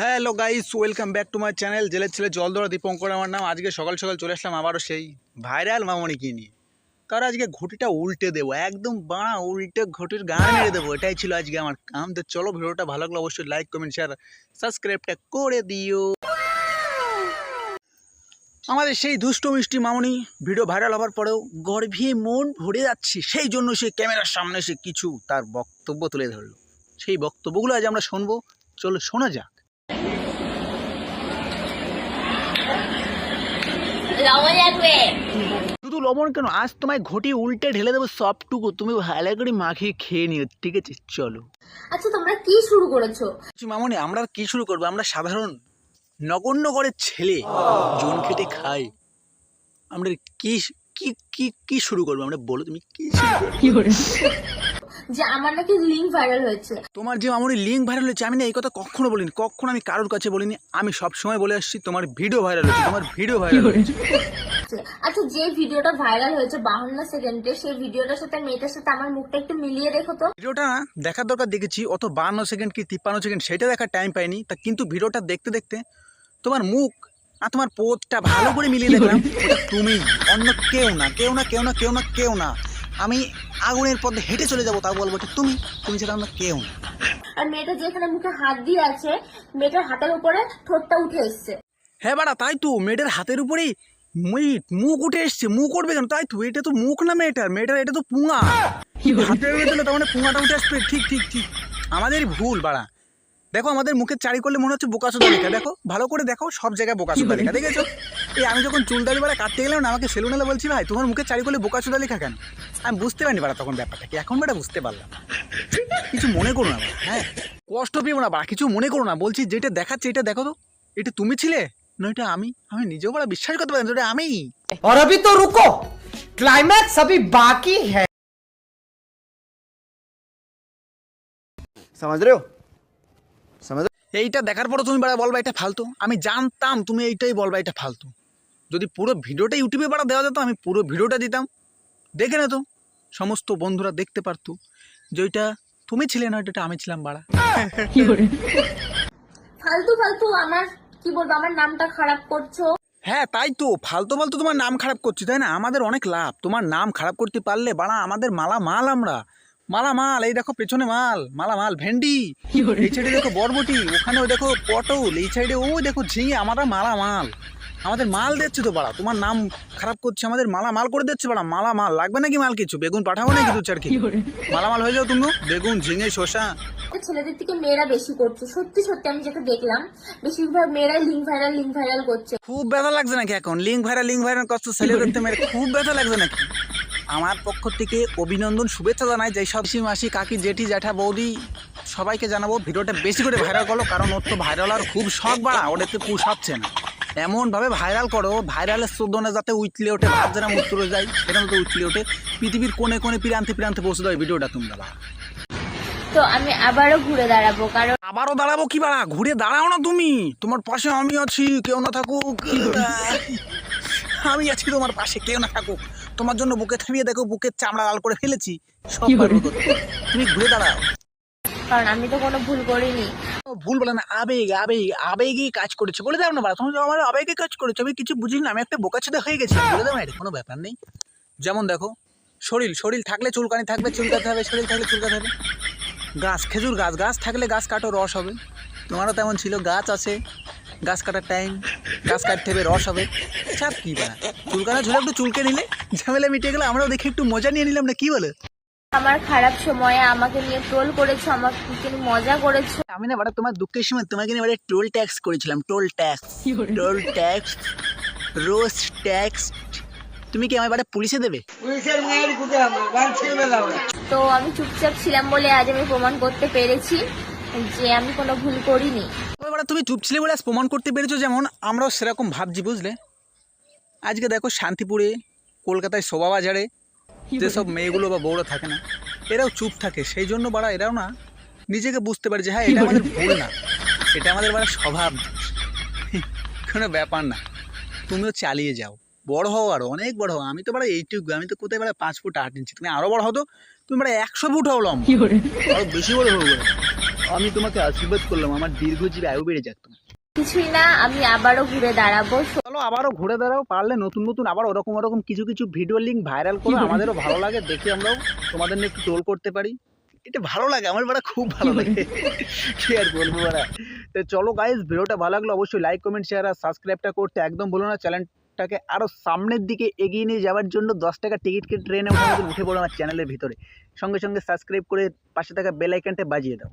Hello guys welcome back to my channel জেলের ছেলে জল ধরা দীপঙ্কর আমার নাম। আজকে সকাল সকাল চলে আসলাম আবারও সেই ভাইরাল মামনি মামনিকে নিয়ে। কারণ আজকে ঘটিটা উল্টে দেবো। একদম বাঁ উল্টে ঘটির গান মেরে দেবো। এটাই ছিল আজকে আমার কাম। তো চলো ভিডিওটা ভালো লাগল অবশ্যই লাইক কমেন্ট শেয়ার সাবস্ক্রাইবটা করে দিও। আমাদের সেই দুষ্ট মিষ্টি মামনি ভিডিও ভাইরাল হওয়ার পরেও গর্ভে মন ভরে যাচ্ছে। সেই জন্য সে ক্যামেরার সামনে সে কিছু তার বক্তব্য তুলে ধরলো। সেই বক্তব্যগুলো আজ আমরা শুনব। চলো শোনা যাক। লবণ লাগবে। শুধু লবণ কেন? আজ তোমায় ঘটি উল্টে ঢেলে দেবো সবটুকু। তুমি ভালো করে মাখিয়ে খেয়ে নিও ঠিক আছে? চলো। আচ্ছা তোমরা কি শুরু করেছ? মামনি আমরা আর কি শুরু করব? আমরা সাধারণ নগণ্য করে ছেলে। জন খেটে খাই। আমরা কি কি কি কি শুরু করব? আমরা বলো তুমি কি শুরু করবে? যে আমার নাকি লিঙ্ক ভাইরাল হয়েছে। তোমার যে মামনি লিঙ্ক ভাইরাল হয়েছে আমি না এই কথা কখনো বলিনি কখনো আমি কারোর কাছে বলিনি আমি সব সময় বলে আসছি তোমার ভিডিও ভাইরাল হয়েছে তোমার ভিডিও ভাইরাল হয়েছে। আচ্ছা যে ভিডিওটা ভাইরাল হয়েছে বাহান্ন সেকেন্ডে সেই ভিডিওটার সাথে মেয়েটার সাথে আমার মুখটা একটু মিলিয়ে দেখো তো। ভিডিওটা না দেখার দরকার দেখেছি অত বান্ন সেকেন্ড কি তিপ্পান্ন সেকেন্ড সেটা দেখার টাইম পাইনি তা কিন্তু ভিডিওটা দেখতে দেখতে তোমার মুখ আর তোমার পোতটা ভালো করে মিলিয়ে দেখলাম তুমি অন্য কেউ না কেউ না কেউ না কেউ না কেউ না। আমি আগুনের পথে হেঁটে চলে যাব তাও বলব তুমি তুমি সেটা অন্য কেউ না। আর মেয়েটা যেখানে মুখে হাত দিয়ে আছে মেয়েটার হাতের উপরে ঠোঁটটা উঠে এসছে। হ্যাঁ বাড়া তাই তো মেয়েটার হাতের উপরেই মুই- মুখ উঠে এসছে মুখ উঠবে কেন? তাই তো এটা তো মুখ না মেয়েটার মেয়েটার এটা তো পুঙা। হাতের উপরে তার মানে পুঙাটা উঠে আসবে ঠিক ঠিক ঠিক। আমাদেরই ভুল বাড়া। দেখো আমাদের মুখের চারি করলে মনে হচ্ছে বোকাসোদা লেখা দেখো ভালো করে দেখো সব জায়গায় বোকাসোদা লেখা দেখেছ? এই আমি যখন চুল দাড়ি বাড়া কাটতে গেলাম না আমাকে সেলুনালে বলছি ভাই তোমার মুখে চারি করলে বোকাসোদা লেখা কেন আমি বুঝতে পারিনি বাড়া তখন ব্যাপারটা কি এখন বেটা বুঝতে পারলাম কিছু মনে করো না বাড়া, হ্যাঁ কষ্ট পেও না বাড়া কিছু মনে করো না বলছি যেটা দেখাচ্ছে এটা দেখো তো এটা তুমি ছিলে না এটা আমি আমি নিজেও বড় বিশ্বাস করতে পারি না, এটা আমি और अभी तो रुको क्लाइमैक्स अभी बाकी है समझ रहे हो समझ रहे এইটা দেখার পরও তুমি বাড়া বলবা এটা ফালতু আমি জানতাম তুমি এইটাই বলবা এটা ফালতু যদি পুরো ভিডিওটা ইউটিউবে বাড়া দেওয়া যেত আমি পুরো ভিডিওটা দিতাম। দেখে না তো সমস্ত বন্ধুরা দেখতে পারতো যে ওইটা তুমি ছিলে না এটা আমি ছিলাম বাড়া। ফালতু ফালতু আমার কি বলব আমার নামটা খারাপ করছ। হ্যাঁ তাই তো। ফালতু ফালতু তোমার নাম খারাপ করছি তাই না? আমাদের অনেক লাভ। তোমার নাম খারাপ করতে পারলে বাড়া আমাদের মালা মাল আমরা। মালা মাল এই দেখো পেছনে মাল মালা মাল ভেন্ডি এই সাইডে দেখো বরবটি ওখানে ওই দেখো পটল এই সাইডে ও দেখো ঝিঙে আমরা মালা মাল আমাদের মাল দিচ্ছে তো বাড়া। তোমার নাম খারাপ করছে আমাদের মালা মাল করে দিচ্ছে বাড়া। মালা মাল লাগবে নাকি মাল কিছু? বেগুন পাঠাবো নাকি দু চার কি মালা মাল হয়ে যাও তুমি। বেগুন ঝিঙে শসা। ছেলেদের থেকে মেয়েরা বেশি করছে। সত্যি সত্যি আমি যেটা দেখলাম বেশিরভাগ মেয়েরাই লিঙ্ক ভাইরাল লিঙ্ক ভাইরাল করছে। খুব ব্যথা লাগছে নাকি এখন? লিঙ্ক ভাইরাল লিঙ্ক ভাইরাল কষ্ট ছেলে করতে মেরে খুব ব্যথা লাগছে নাকি? আমার পক্ষ থেকে অভিনন্দন শুভেচ্ছা জানাই। যে সব মাসি কাকি জেঠি জ্যাঠা বৌদি সবাইকে জানাব ভিডিওটা বেশি করে ভাইরাল করো কারণ ওর তো ভাইরাল আর খুব শখ বাড়া। ওটাতে পুষ হচ্ছে না এমনভাবে ভাইরাল করো ভাইরালের চোদ্দনে যাতে উঠলে ওঠে ভাব যেন উত্তরে যায় সেটা তো উঠলে ওঠে। পৃথিবীর কোণে কোণে প্রান্তে প্রান্তে পৌঁছে দেয় ভিডিওটা তোমরা। বাড়া। তো আমি আবারও ঘুরে দাঁড়াবো কারণ আবারও দাঁড়াবো কি বাড়া? ঘুরে দাঁড়াও না তুমি। তোমার পাশে আমি আছি কেউ না থাকুক। আমি আছি তোমার পাশে কেউ না থাকুক। তোমার জন্য বুকে থামিয়ে দেখো বুকের চামড়া লাল করে ফেলেছি। সব তুমি ঘুরে দাঁড়াও। কারণ আমি তো কোনো ভুল করিনি। ভুল বলে না, আবেগ আবেগ আবেগে কাজ করেছে। বলে দাও না বাড়া, তুমি আমার আবেগে কাজ করেছ, আমি কিছু বুঝি না, আমি একটা বোকা ছেদা হয়ে গেছি। বলে দাও এটা কোনো ব্যাপার নেই। যেমন দেখো, শরীর শরীর থাকলে চুলকানি থাকবে, চুলকাতে হবে, শরীর থাকলে চুলকাতে হবে। গাছ, খেজুর গাছ গাছ থাকলে গাছ কাটো, রস হবে। তোমারও তেমন ছিল, গাছ আছে, গাছ কাটার টাইম গাছ কাটতে হবে, রস হবে। চাপ কি বা চুলকানা ঝুলে একটু চুলকে নিলে, ঝামেলা মিটে গেলে আমরাও দেখে একটু মজা নিয়ে নিলাম না, কী বলে? আমার খারাপ সময়ে আমাকে নিয়ে ট্রোল করেছ আমাকে নিয়ে মজা করেছ। আমি না বাড়া তোমার দুঃখের সময় তোমাকে নিয়ে বাড়া টোল ট্যাক্স করেছিলাম টোল ট্যাক্স টোল ট্যাক্স রোজ ট্যাক্স তুমি কি আমার বাড়া পুলিশে দেবে? তো আমি চুপচাপ ছিলাম বলে আজ আমি প্রমাণ করতে পেরেছি যে আমি কোনো ভুল করিনি। বাড়া তুমি চুপ ছিলে বলে আজ প্রমাণ করতে পেরেছ যেমন আমরাও সেরকম ভাবছি বুঝলে? আজকে দেখো শান্তিপুরে কলকাতায় শোভা বাজারে যেসব মেয়েগুলো বা বউরা থাকে না এরাও চুপ থাকে। সেই জন্য বাড়া এরাও না নিজেকে বুঝতে পারে যে হ্যাঁ এটা আমাদের ভুল না। এটা আমাদের বাড়া স্বভাব। কোনো ব্যাপার না। তুমিও চালিয়ে যাও। বড় হও আরও অনেক বড় হও। আমি তো বাড়া এইটুকু আমি তো কোথায় বাড়া পাঁচ ফুট আট ইঞ্চি। তুমি আরও বড় হতো তুমি বাড়া একশো ফুট হও লম্বা। আরও বেশি বড় হব আমি তোমাকে আশীর্বাদ করলাম আমার দীর্ঘজীবী আয়ু বেড়ে যাক তোমার। কিছুই না আমি আবারও ঘুরে দাঁড়াবো। চলো আবারও ঘুরে দাঁড়াও পারলে নতুন নতুন আবার ওরকম ওরকম কিছু কিছু ভিডিও লিঙ্ক ভাইরাল করো আমাদেরও ভালো লাগে দেখে আমরাও তোমাদের নিয়ে একটু ট্রোল করতে পারি। এটা ভালো লাগে আমার বাড়া খুব ভালো লাগে। কি আর বলব বাড়া? তো চলো গাইজ ভিডিওটা ভালো লাগল অবশ্যই লাইক কমেন্ট শেয়ার আর সাবস্ক্রাইবটা করতে একদম বলো না। চ্যানেলটাকে আরও সামনের দিকে এগিয়ে নিয়ে যাওয়ার জন্য দশ টাকা টিকিট কেটে ট্রেনে উঠে উঠে পড়ো আমার চ্যানেলের ভিতরে। সঙ্গে সঙ্গে সাবস্ক্রাইব করে পাশে থাকা বেল আইকনটা বাজিয়ে দাও।